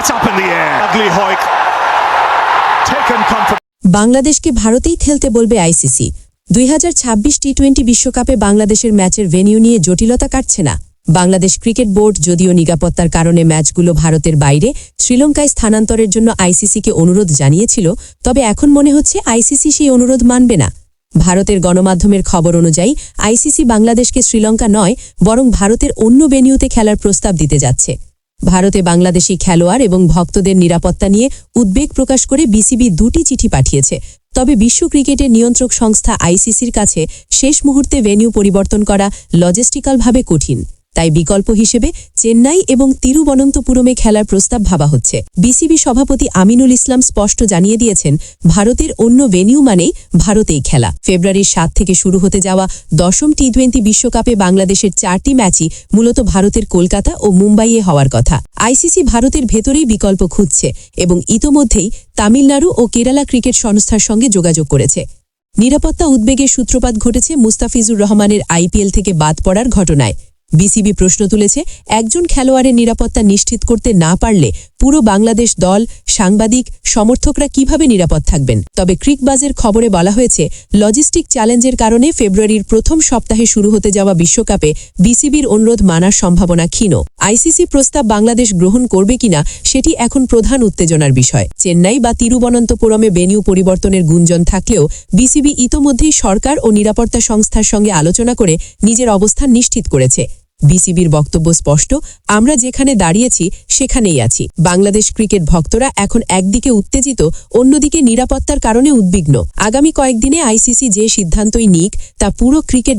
That's up in the air. Ugly Hoik. Taken comfort. বাংলাদেশকে ভারতেই খেলতে বলবে আইসিসি দুই টি টোয়েন্টি বিশ্বকাপে বাংলাদেশের ম্যাচের ভেন্যু নিয়ে জটিলতা কাটছে না বাংলাদেশ ক্রিকেট বোর্ড যদিও নিরাপত্তার কারণে ম্যাচগুলো ভারতের বাইরে, শ্রীলঙ্কায় স্থানান্তরের জন্য আইসিসিকে অনুরোধ জানিয়েছিল, তবে এখন মনে হচ্ছে আইসিসি সেই অনুরোধ মানবে না ভারতের গণমাধ্যমের খবর অনুযায়ী, আইসিসি বাংলাদেশকে শ্রীলঙ্কা নয়, বরং ভারতের অন্য ভেন্যুতে খেলার প্রস্তাব দিতে যাচ্ছে ভারতে বাংলাদেশি খেলোয়াড় এবং ভক্তদের নিরাপত্তা নিয়ে উদ্বেগ প্রকাশ করে বিসিবি দুটি চিঠি পাঠিয়েছে। তবে বিশ্ব ক্রিকেটের নিয়ন্ত্রক সংস্থা আইসিসির কাছে শেষ মুহূর্তে ভেন্যু পরিবর্তন করা লজিস্টিক্যালভাবে কঠিন। তাই বিকল্প হিসেবে চেন্নাই এবং তিরুবনন্তপুরমে খেলার প্রস্তাব ভাবা হচ্ছে। বিসিবি সভাপতি আমিনুল ইসলাম স্পষ্ট জানিয়ে দিয়েছেন, ভারতের অন্য ভেনিউ মানেই ভারতেই খেলা। ফেব্রুয়ারির সাত থেকে শুরু হতে যাওয়া দশম টি টোয়েন্টি বিশ্বকাপে বাংলাদেশের চারটি ম্যাচই মূলত ভারতের কলকাতা ও মুম্বাইয়ে হওয়ার কথা। আইসিসি ভারতের ভেতরেই বিকল্প খুঁজছে এবং ইতোমধ্যেই তামিলনাড়ু ও কেরালা ক্রিকেট সংস্থার সঙ্গে যোগাযোগ করেছে। নিরাপত্তা উদ্বেগের সূত্রপাত ঘটেছে মুস্তাফিজুর রহমানের আইপিএল থেকে বাদ পড়ার ঘটনায়। বিসিবি প্রশ্ন তুলেছে, একজন খেলোয়াড়ের নিরাপত্তা নিশ্চিত করতে না পারলে পুরো বাংলাদেশ দল, সাংবাদিক, সমর্থকরা কীভাবে নিরাপদ থাকবেন? তবে ক্রিকবাজের খবরে বলা হয়েছে, লজিস্টিক চ্যালেঞ্জের কারণে ফেব্রুয়ারির প্রথম সপ্তাহে শুরু হতে যাওয়া বিশ্বকাপে বিসিবির অনুরোধ মানার সম্ভাবনা ক্ষীণ। আইসিসি প্রস্তাব বাংলাদেশ গ্রহণ করবে কিনা, সেটি এখন প্রধান উত্তেজনার বিষয়। চেন্নাই বা তিরুবনন্তপুরমে বেনিউ পরিবর্তনের গুঞ্জন থাকলেও বিসিবি ইতোমধ্যেই সরকার ও নিরাপত্তা সংস্থার সঙ্গে আলোচনা করে নিজের অবস্থান নিশ্চিত করেছে। বিসিবির বক্তব্য স্পষ্ট, আমরা যেখানে দাঁড়িয়েছি সেখানেই আছি। বাংলাদেশ ক্রিকেট ভক্তরা এখন একদিকে উত্তেজিত, অন্যদিকে নিরাপত্তার কারণে উদ্বিগ্ন। আগামী কয়েকদিনে আইসিসি যে সিদ্ধান্তই নিক, তা পুরো ক্রিকেট